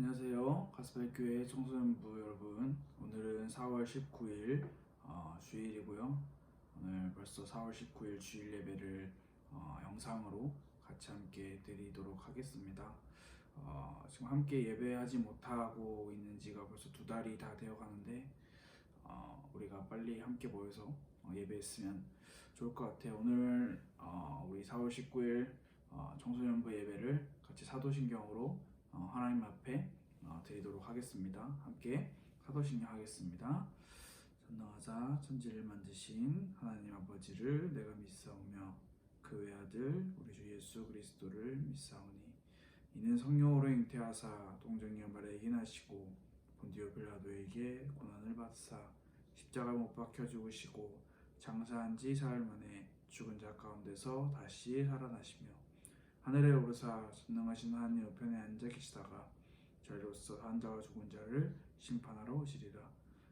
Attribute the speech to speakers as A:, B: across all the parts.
A: 안녕하세요. 가스펠교회 청소년부 여러분. 오늘은 4월 19일 어, 주일이고요. 오늘 벌써 4월 19일 주일 예배를 어, 영상으로 같이 함께 드리도록 하겠습니다. 어, 지금 함께 예배하지 못하고 있는 지가 벌써 두 달이 다 되어 가는데 어, 우리가 빨리 함께 모여서 어, 예배했으면 좋을 것 같아요. 오늘 어, 우리 4월 19일 어, 청소년부 예배를 같이 사도신경으로 어, 하나님 앞에 어, 드리도록 하겠습니다. 함께 사도신경 하겠습니다. 전능하사 천지를 만드신 하나님 아버지를 내가 믿사오며 그 외아들 우리 주 예수 그리스도를 믿사오니 이는 성령으로 잉태하사 동정녀 마리아에게 나시고 본디오 빌라도에게 고난을 받사 십자가 못 박혀 죽으시고 장사한 지 사흘 만에 죽은 자 가운데서 다시 살아나시며 하늘에 오르사 전능하신 하나님 우편에 앉아 계시다가 저희로서 한 자와 죽은 자를 심판하러 오시리라.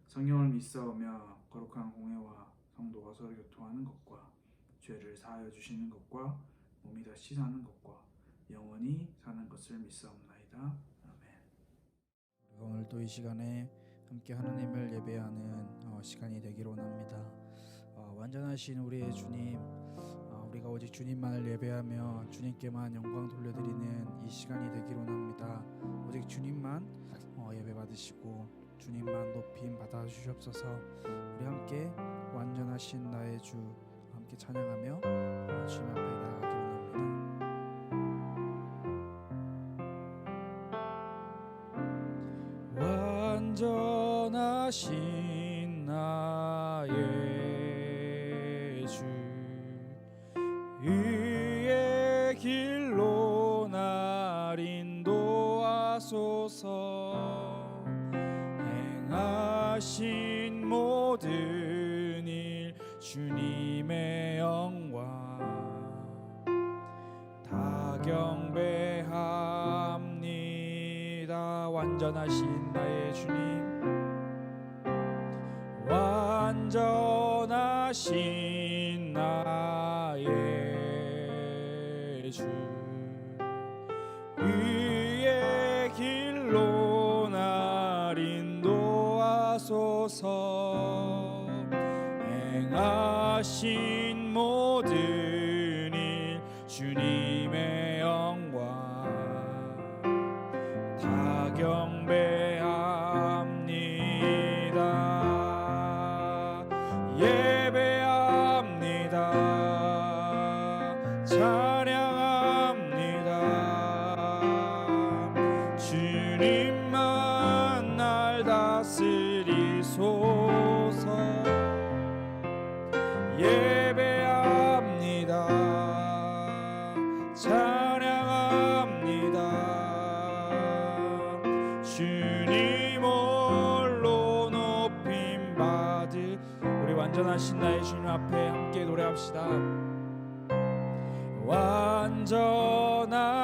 A: 성령을 믿사오며 거룩한 공회와 성도가 서로 교통하는 것과 죄를 사하여 주시는 것과 몸이 다시 사는 것과 영원히 사는 것을 믿사옵나이다. 아멘.
B: 오늘 또 이 시간에 함께 하나님을 예배하는 어, 시간이 되기로 원합니다. 어, 완전하신 우리의 주님, 어, 우리가 오직 주님만을 예배하며 주님께만 영광 돌려드리는 이 시간이 되기로 원합니다. 오직 주님만 어, 예배 받으시고 주님만 높임 받아 주시옵소서. 우리 함께 완전하신 나의 주 함께 찬양하며 어, 주님 앞에 나아가기로 원합니다. 완전하신 경배합니다. 완전하신 나의 주님. 완전하신 나의 주. 의의 길로 날 인도하소서. 행하신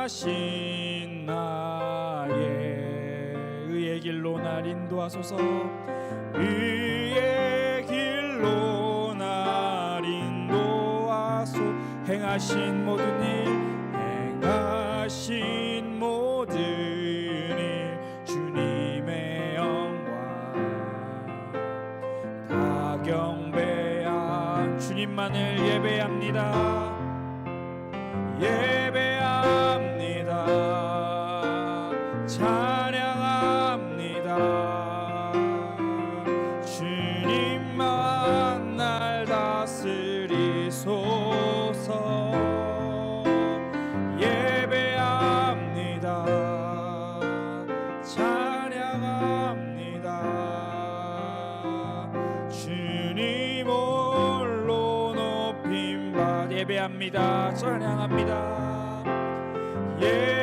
B: 완전하신 나의 의의 길로 날 인도하소서. 의의 길로 날 인도하소. 행하신 모든 일 행하신 모든 일 주님의 영광 다 경배한 주님만을 예배합니다. 예배 예배합니다. 찬양합니다. 예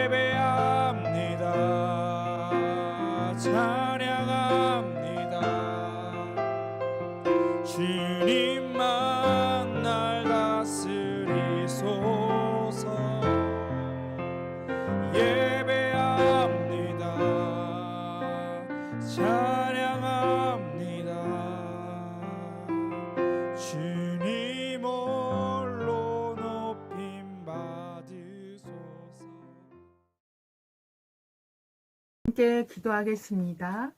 C: 함께 기도하겠습니다.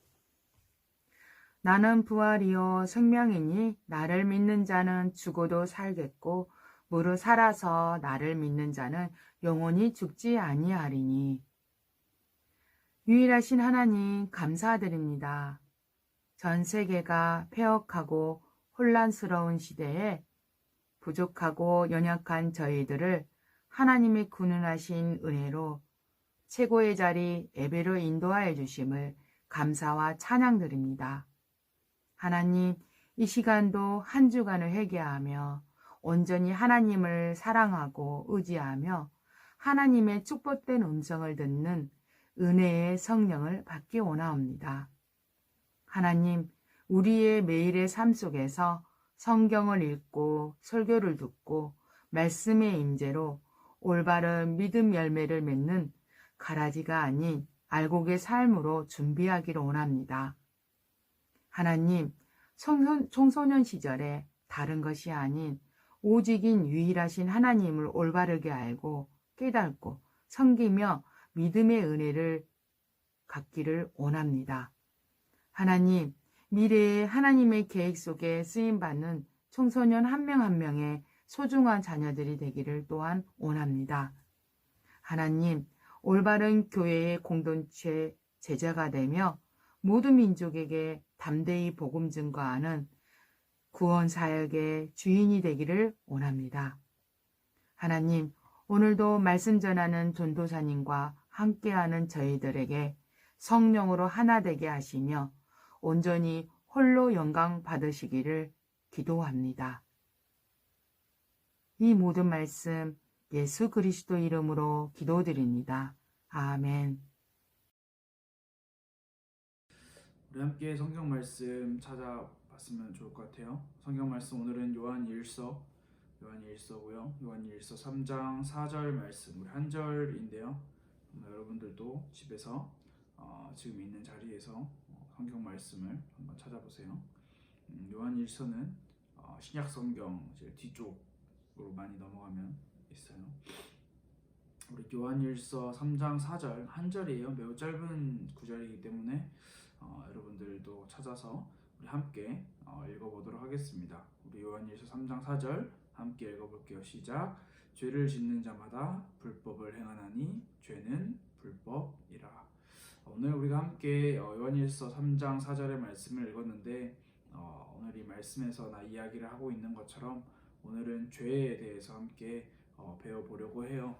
C: 나는 부활이요 생명이니 나를 믿는 자는 죽어도 살겠고 무릇 살아서 나를 믿는 자는 영원히 죽지 아니하리니 유일하신 하나님 감사드립니다. 전 세계가 폐역하고 혼란스러운 시대에 부족하고 연약한 저희들을 하나님의 군은하신 은혜로 최고의 자리 예배로 인도하여 주심을 감사와 찬양드립니다. 하나님, 이 시간도 한 주간을 회개하며 온전히 하나님을 사랑하고 의지하며 하나님의 축복된 음성을 듣는 은혜의 성령을 받기 원하옵니다. 하나님, 우리의 매일의 삶 속에서 성경을 읽고 설교를 듣고 말씀의 임재로 올바른 믿음 열매를 맺는 가라지가 아닌 알곡의 삶으로 준비하기를 원합니다. 하나님, 청소, 청소년 시절에 다른 것이 아닌 오직인 유일하신 하나님을 올바르게 알고 깨닫고 섬기며 믿음의 은혜를 갖기를 원합니다. 하나님, 미래의 하나님의 계획 속에 쓰임받는 청소년 한 명 한 명의 소중한 자녀들이 되기를 또한 원합니다. 하나님, 올바른 교회의 공동체 제자가 되며 모든 민족에게 담대히 복음 증거하는 구원 사역의 주인이 되기를 원합니다. 하나님, 오늘도 말씀 전하는 전도사님과 함께하는 저희들에게 성령으로 하나 되게 하시며 온전히 홀로 영광 받으시기를 기도합니다. 이 모든 말씀 예수 그리스도 이름으로 기도드립니다. 아멘.
B: 우리 함께 성경 말씀 찾아봤으면 좋을 것 같아요. 성경 말씀 오늘은 요한 1서 요한 1서고요. 요한 1서 3장 4절 말씀 우리 한 절인데요. 여러분들도 집에서 어, 지금 있는 자리에서 어, 성경 말씀을 한번 찾아보세요. 음, 요한 1서는 어, 신약 성경 뒤쪽으로 많이 넘어가면 있어요. 우리 요한 1서 3장 4절 한 절이에요. 매우 짧은 구절이기 때문에 어, 여러분들도 찾아서 우리 함께 어, 읽어보도록 하겠습니다. 우리 요한일서 3장 4절 함께 읽어볼게요. 시작. 죄를 짓는 자마다 불법을 행하나니 죄는 불법이라. 오늘 우리가 함께 어, 요한일서 3장 4절의 말씀을 읽었는데 어, 오늘 이 말씀에서 나 이야기를 하고 있는 것처럼 오늘은 죄에 대해서 함께 어, 배워보려고 해요.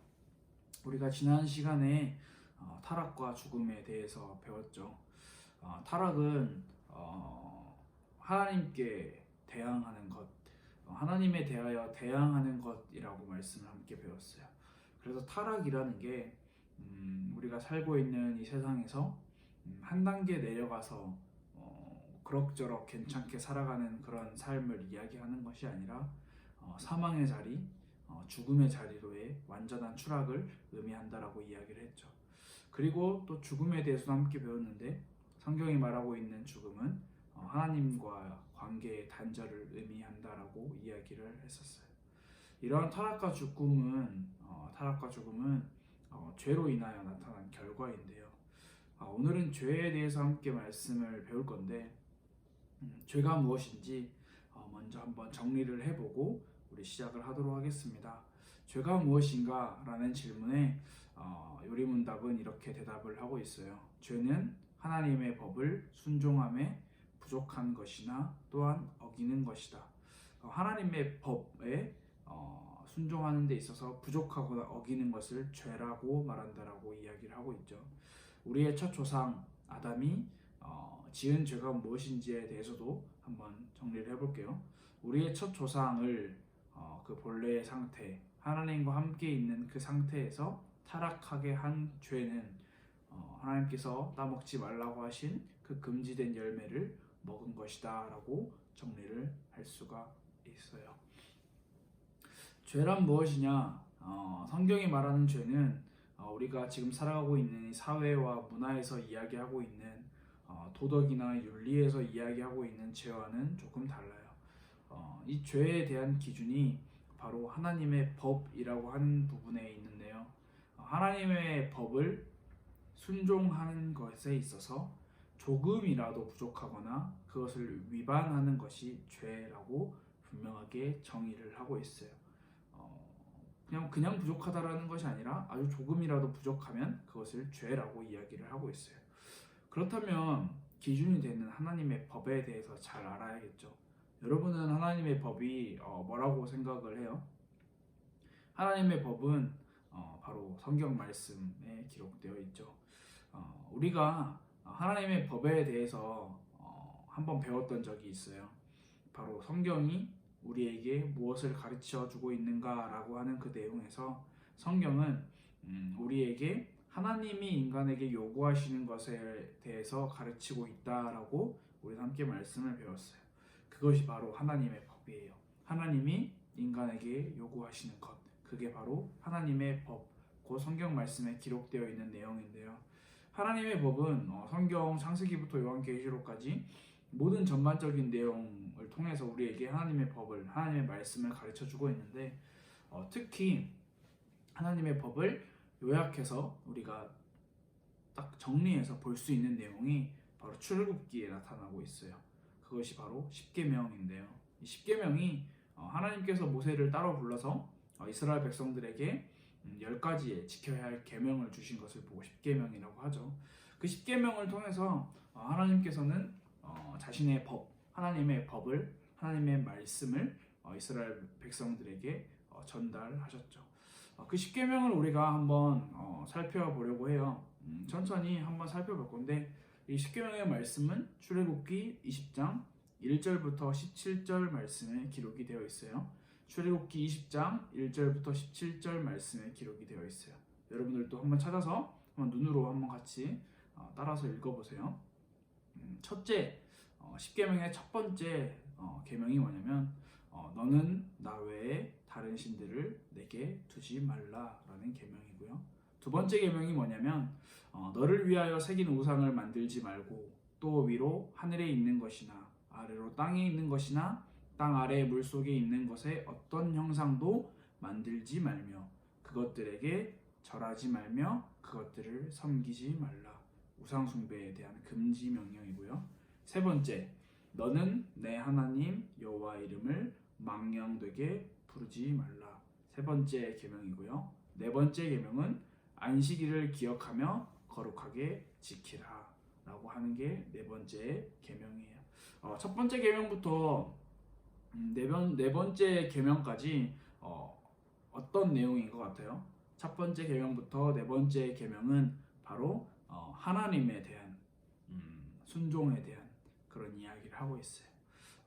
B: 우리가 지난 시간에 어, 타락과 죽음에 대해서 배웠죠. 어, 타락은 어, 하나님께 대항하는 것, 어, 하나님에 대하여 대항하는 것이라고 말씀을 함께 배웠어요. 그래서 타락이라는 게 음, 우리가 살고 있는 이 세상에서 음, 한 단계 내려가서 어, 그럭저럭 괜찮게 살아가는 그런 삶을 이야기하는 것이 아니라 어, 사망의 자리, 어, 죽음의 자리로의 완전한 추락을 의미한다라고 이야기를 했죠. 그리고 또 죽음에 대해서 함께 배웠는데 성경이 말하고 있는 죽음은 어, 하나님과 관계의 단절을 의미한다라고 이야기를 했었어요. 이러한 타락과 죽음은 어, 타락과 죽음은 어, 죄로 인하여 나타난 결과인데요. 아, 오늘은 죄에 대해서 함께 말씀을 배울 건데 음, 죄가 무엇인지 어, 먼저 한번 정리를 해보고 우리 시작을 하도록 하겠습니다. 죄가 무엇인가 라는 질문에 어, 요리문답은 이렇게 대답을 하고 있어요. 죄는 하나님의 법을 순종함에 부족한 것이나 또한 어기는 것이다. 어, 하나님의 법에 어, 순종하는 데 있어서 부족하거나 어기는 것을 죄라고 말한다라고 이야기를 하고 있죠. 우리의 첫 조상 아담이 어, 지은 죄가 무엇인지에 대해서도 한번 정리를 해볼게요. 우리의 첫 조상을 어, 그 본래의 상태, 하나님과 함께 있는 그 상태에서 타락하게 한 죄는 어, 하나님께서 따먹지 말라고 하신 그 금지된 열매를 먹은 것이다라고 정리를 할 수가 있어요. 죄란 무엇이냐? 어, 성경이 말하는 죄는 어, 우리가 지금 살아가고 있는 이 사회와 문화에서 이야기하고 있는 어, 도덕이나 윤리에서 이야기하고 있는 죄와는 조금 달라요. 어, 이 죄에 대한 기준이 바로 하나님의 법이라고 하는 부분에 있는데요. 어, 하나님의 법을 순종하는 것에 있어서 조금이라도 부족하거나 그것을 위반하는 것이 죄라고 분명하게 정의를 하고 있어요. 어, 그냥 그냥 부족하다라는 것이 아니라 아주 조금이라도 부족하면 그것을 죄라고 이야기를 하고 있어요. 그렇다면 기준이 되는 하나님의 법에 대해서 잘 알아야겠죠. 여러분은 하나님의 법이 어, 뭐라고 생각을 해요? 하나님의 법은 어, 바로 성경 말씀에 기록되어 있죠. 어, 우리가 하나님의 법에 대해서 어, 한번 배웠던 적이 있어요. 바로 성경이 우리에게 무엇을 가르쳐 주고 있는가라고 하는 그 내용에서 성경은 음, 우리에게 하나님이 인간에게 요구하시는 것에 대해서 가르치고 있다라고 우리 함께 말씀을 배웠어요. 그것이 바로 하나님의 법이에요. 하나님이 인간에게 요구하시는 것. 그게 바로 하나님의 법, 그 성경 말씀에 기록되어 있는 내용인데요. 하나님의 법은 어, 성경 창세기부터 요한계시록까지 모든 전반적인 내용을 통해서 우리에게 하나님의 법을, 하나님의 말씀을 가르쳐 주고 있는데 어, 특히 하나님의 법을 요약해서 우리가 딱 정리해서 볼 수 있는 내용이 바로 출애굽기에 나타나고 있어요. 그것이 바로 십계명인데요. 이 십계명이 어, 하나님께서 모세를 따로 불러서 어, 이스라엘 백성들에게 음, 열 가지의 지켜야 할 계명을 주신 것을 보고 십계명이라고 하죠. 그 십계명을 통해서 어, 하나님께서는 어, 자신의 법, 하나님의 법을, 하나님의 말씀을 어, 이스라엘 백성들에게 어, 전달하셨죠. 어, 그 십계명을 우리가 한번 어, 살펴보려고 해요. 음, 천천히 한번 살펴볼 건데 이 십계명의 말씀은 출애굽기 20장 1절부터 17절 말씀에 기록이 되어 있어요. 출애굽기 20장 1절부터 17절 말씀에 기록이 되어 있어요. 여러분들도 한번 찾아서 한번 눈으로 한번 같이 어, 따라서 읽어보세요. 음, 첫째, 어, 십계명의 첫 번째 어, 계명이 뭐냐면 어, 너는 나 외에 다른 신들을 내게 두지 말라라는 계명이고요. 두 번째 계명이 뭐냐면 어, 너를 위하여 새긴 우상을 만들지 말고 또 위로 하늘에 있는 것이나 아래로 땅에 있는 것이나 땅 아래 물 속에 있는 것에 어떤 형상도 만들지 말며 그것들에게 절하지 말며 그것들을 섬기지 말라. 우상 숭배에 대한 금지 명령이고요. 세 번째, 너는 내 하나님 여호와 이름을 망령되게 부르지 말라. 세 번째 계명이고요. 네 번째 계명은 안식일을 기억하며 거룩하게 지키라 라고 하는 게 네 번째 계명이에요. 어, 첫 번째 계명부터 음, 네, 번, 네 번째 계명까지 어, 어떤 내용인 것 같아요? 첫 번째 계명부터 네 번째 계명은 바로 어, 하나님에 대한 음, 순종에 대한 그런 이야기를 하고 있어요.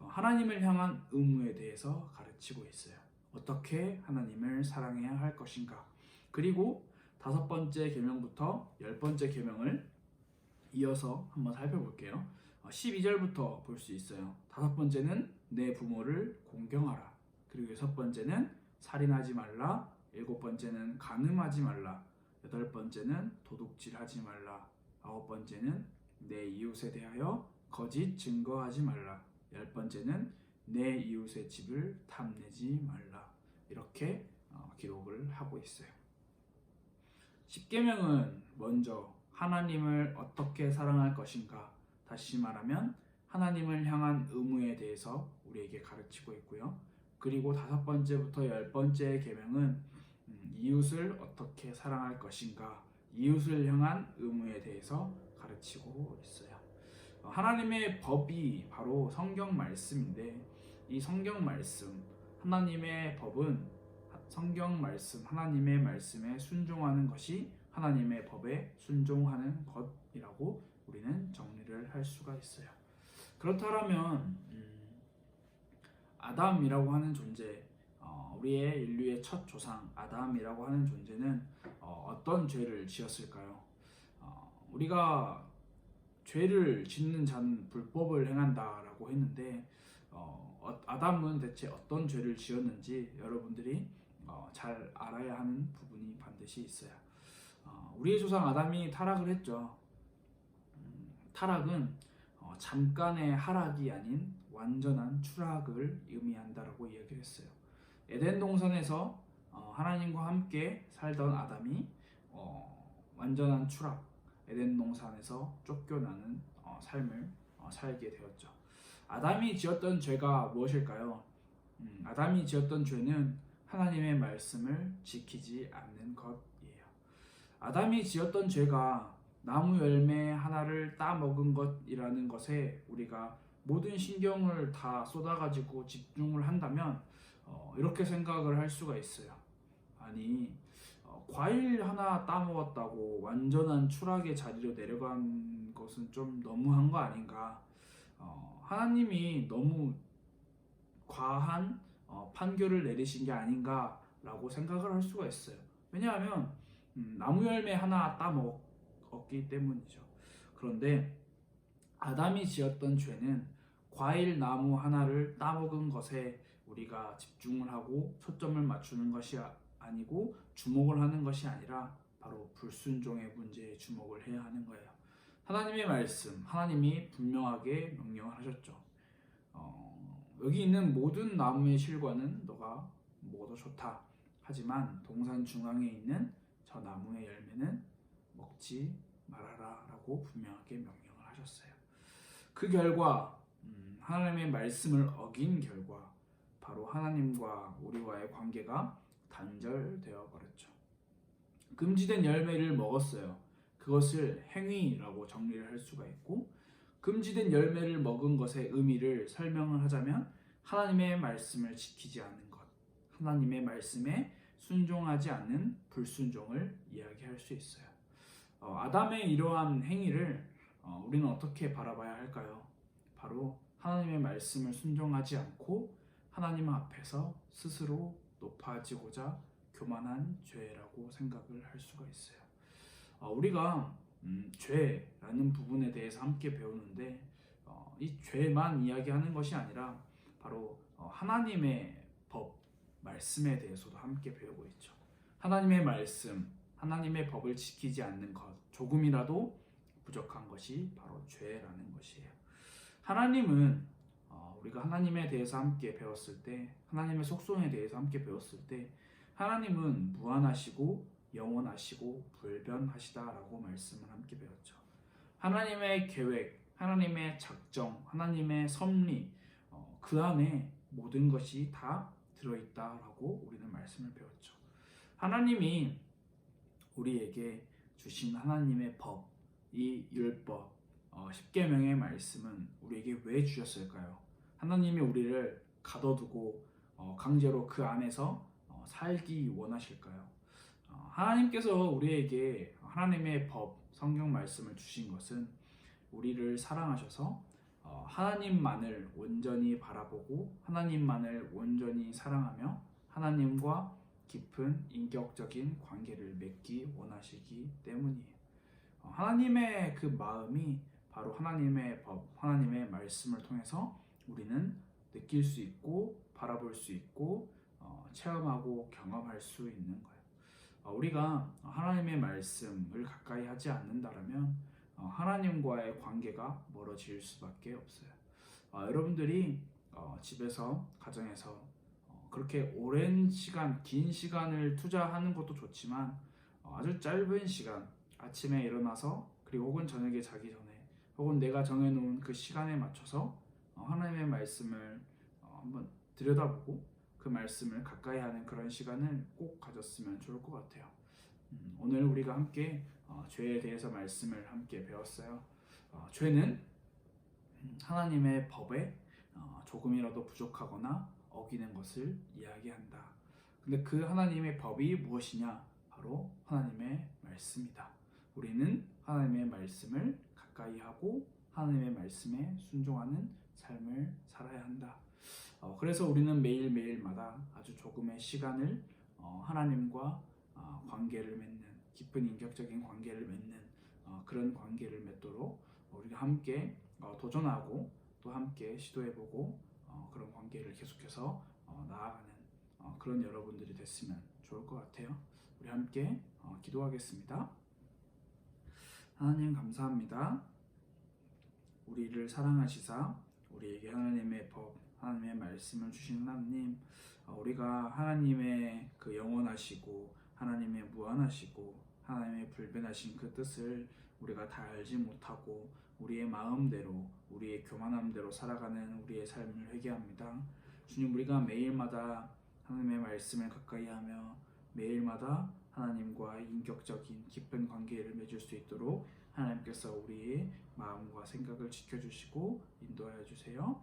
B: 어, 하나님을 향한 의무에 대해서 가르치고 있어요. 어떻게 하나님을 사랑해야 할 것인가. 그리고 다섯 번째 계명부터 열 번째 계명을 이어서 한번 살펴볼게요. 12절부터 볼 수 있어요. 다섯 번째는 내 부모를 공경하라. 그리고 여섯 번째는 살인하지 말라. 일곱 번째는 간음하지 말라. 여덟 번째는 도둑질하지 말라. 아홉 번째는 내 이웃에 대하여 거짓 증거하지 말라. 열 번째는 내 이웃의 집을 탐내지 말라. 이렇게 어, 기록을 하고 있어요. 십계명은 먼저 하나님을 어떻게 사랑할 것인가 다시 말하면 하나님을 향한 의무에 대해서 우리에게 가르치고 있고요. 그리고 다섯 번째부터 열 번째 계명은 음, 이웃을 어떻게 사랑할 것인가 이웃을 향한 의무에 대해서 가르치고 있어요. 어, 하나님의 법이 바로 성경 말씀인데 이 성경 말씀 하나님의 법은 성경 말씀 하나님의 말씀에 순종하는 것이 하나님의 법에 순종하는 것이라고 우리는 정리를 할 수가 있어요. 그렇다면 음, 아담이라고 하는 존재, 어, 우리의 인류의 첫 조상 아담이라고 하는 존재는 어, 떤 죄를 지었을까요? 어, 우리가 죄를 짓는 자는 불법을 행한다라고 했는데 어, 어, 아담은 대체 어떤 죄를 지었는지 여러분들이 어, 잘 알아야 하는 부분이 반드시 있어요. 어, 우리의 조상 아담이 타락을 했죠. 음, 타락은 어, 잠깐의 하락이 아닌 완전한 추락을 의미한다라고 이야기를 했어요. 에덴 동산에서 어, 하나님과 함께 살던 아담이 어, 완전한 추락, 에덴 동산에서 쫓겨나는 어, 삶을 어, 살게 되었죠. 아담이 지었던 죄가 무엇일까요? 음, 아담이 지었던 죄는 하나님의 말씀을 지키지 않는 것이에요. 아담이 지었던 죄가 나무 열매 하나를 따먹은 것이라는 것에 우리가 모든 신경을 다 쏟아가지고 집중을 한다면 어, 이렇게 생각을 할 수가 있어요. 아니 어, 과일 하나 따먹었다고 완전한 추락의 자리로 내려간 것은 좀 너무한 거 아닌가? 어, 하나님이 너무 과한 어, 판결을 내리신 게 아닌가라고 생각을 할 수가 있어요. 왜냐하면 음, 나무 열매 하나 따먹었기 때문이죠. 그런데 아담이 지었던 죄는 과일 나무 하나를 따먹은 것에 우리가 집중을 하고 초점을 맞추는 것이 아- 아니고 주목을 하는 것이 아니라 바로 불순종의 문제에 주목을 해야 하는 거예요. 하나님의 말씀, 하나님이 분명하게 명령을 하셨죠. 어, 여기 있는 모든 나무의 실과는 너가 먹어도 좋다. 하지만 동산 중앙에 있는 저 나무의 열매는 먹지 말아라 라고 분명하게 명령을 하셨어요. 그 결과 음, 하나님의 말씀을 어긴 결과 바로 하나님과 우리와의 관계가 단절되어 버렸죠. 금지된 열매를 먹었어요. 그것을 행위라고 정리를 할 수가 있고 금지된 열매를 먹은 것의 의미를 설명을 하자면 하나님의 말씀을 지키지 않는 것, 하나님의 말씀에 순종하지 않는 불순종을 이야기할 수 있어요. 어, 아담의 이러한 행위를 어, 우리는 어떻게 바라봐야 할까요? 바로 하나님의 말씀을 순종하지 않고 하나님 앞에서 스스로 높아지고자 교만한 죄라고 생각을 할 수가 있어요. 어, 우리가 음, 죄라는 부분에 대해서 함께 배우는데 어, 이 죄만 이야기하는 것이 아니라 바로 어, 하나님의 법, 말씀에 대해서도 함께 배우고 있죠. 하나님의 말씀, 하나님의 법을 지키지 않는 것, 조금이라도 부족한 것이 바로 죄라는 것이에요. 하나님은 어, 우리가 하나님에 대해서 함께 배웠을 때, 하나님의 속성에 대해서 함께 배웠을 때, 하나님은 무한하시고 영원하시고 불변하시다라고 말씀을 함께 배웠죠. 하나님의 계획, 하나님의 작정, 하나님의 섭리, 어, 그 안에 모든 것이 다 들어있다라고 우리는 말씀을 배웠죠. 하나님이 우리에게 주신 하나님의 법, 이 율법, 어, 십계명의 말씀은 우리에게 왜 주셨을까요? 하나님이 우리를 가둬두고 어, 강제로 그 안에서 어, 살기 원하실까요? 어, 하나님께서 우리에게 하나님의 법, 성경 말씀을 주신 것은 우리를 사랑하셔서 어, 하나님만을 온전히 바라보고 하나님만을 온전히 사랑하며 하나님과 깊은 인격적인 관계를 맺기 원하시기 때문이에요. 어, 하나님의 그 마음이 바로 하나님의 법, 하나님의 말씀을 통해서 우리는 느낄 수 있고 바라볼 수 있고 어, 체험하고 경험할 수 있는 거예요. 어, 우리가 하나님의 말씀을 가까이 하지 않는다라면 어, 하나님과의 관계가 멀어질 수밖에 없어요. 어, 여러분들이 어, 집에서 가정에서 어, 그렇게 오랜 시간, 긴 시간을 투자하는 것도 좋지만 어, 아주 짧은 시간, 아침에 일어나서 그리고 혹은 저녁에 자기 전에 혹은 내가 정해놓은 그 시간에 맞춰서 어, 하나님의 말씀을 어, 한번 들여다보고 그 말씀을 가까이 하는 그런 시간을 꼭 가졌으면 좋을 것 같아요. 음, 오늘 우리가 함께 어, 죄에 대해서 말씀을 함께 배웠어요. 어, 죄는 음, 하나님의 법에 어, 조금이라도 부족하거나 어기는 것을 이야기한다. 근데 그 하나님의 법이 무엇이냐? 바로 하나님의 말씀이다. 우리는 하나님의 말씀을 가까이 하고 하나님의 말씀에 순종하는 삶을 살아야 한다. 어, 그래서 우리는 매일 매일마다 아주 조금의 시간을 어, 하나님과 어, 관계를 맺는 깊은 인격적인 관계를 맺는 어, 그런 관계를 맺도록 우리가 함께 어, 도전하고 또 함께 시도해보고 어, 그런 관계를 계속해서 어, 나아가는 어, 그런 여러분들이 됐으면 좋을 것 같아요. 우리 함께 어, 기도하겠습니다. 하나님 감사합니다. 우리를 사랑하시사 우리에게 하나님의 법, 하나님의 말씀을 주신 하나님, 어, 우리가 하나님의 그 영원하시고 하나님의 무한하시고 하나님의 불변하신 그 뜻을 우리가 다 알지 못하고 우리의 마음대로 우리의 교만함대로 살아가는 우리의 삶을 회개합니다. 주님 우리가 매일마다 하나님의 말씀을 가까이 하며 매일마다 하나님과 인격적인 깊은 관계를 맺을 수 있도록 하나님께서 우리의 마음과 생각을 지켜주시고 인도하여 주세요.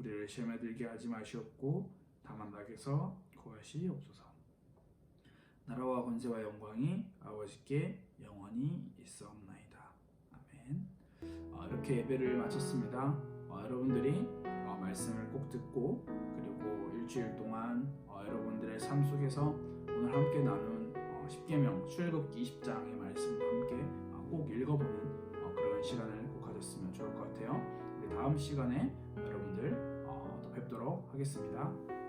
B: 우리를 시험에 들게 하지 마시옵고 다만 낙에서 구하시옵소서. 나라와 권세와 영광이 아버지께 영원히 있사옵나이다. 아멘. 어, 이렇게 예배를 마쳤습니다. 어, 여러분들이 어, 말씀을 꼭 듣고 그리고 일주일 동안 어, 여러분들의 삶 속에서 오늘 함께 나눈 어, 10계명 출애굽기 20장의 말씀과 함께 어, 꼭 읽어보는 어, 그런 시간을 꼭 가졌으면 좋을 것 같아요. 우리 다음 시간에 여러분들 뵙도록 하겠습니다.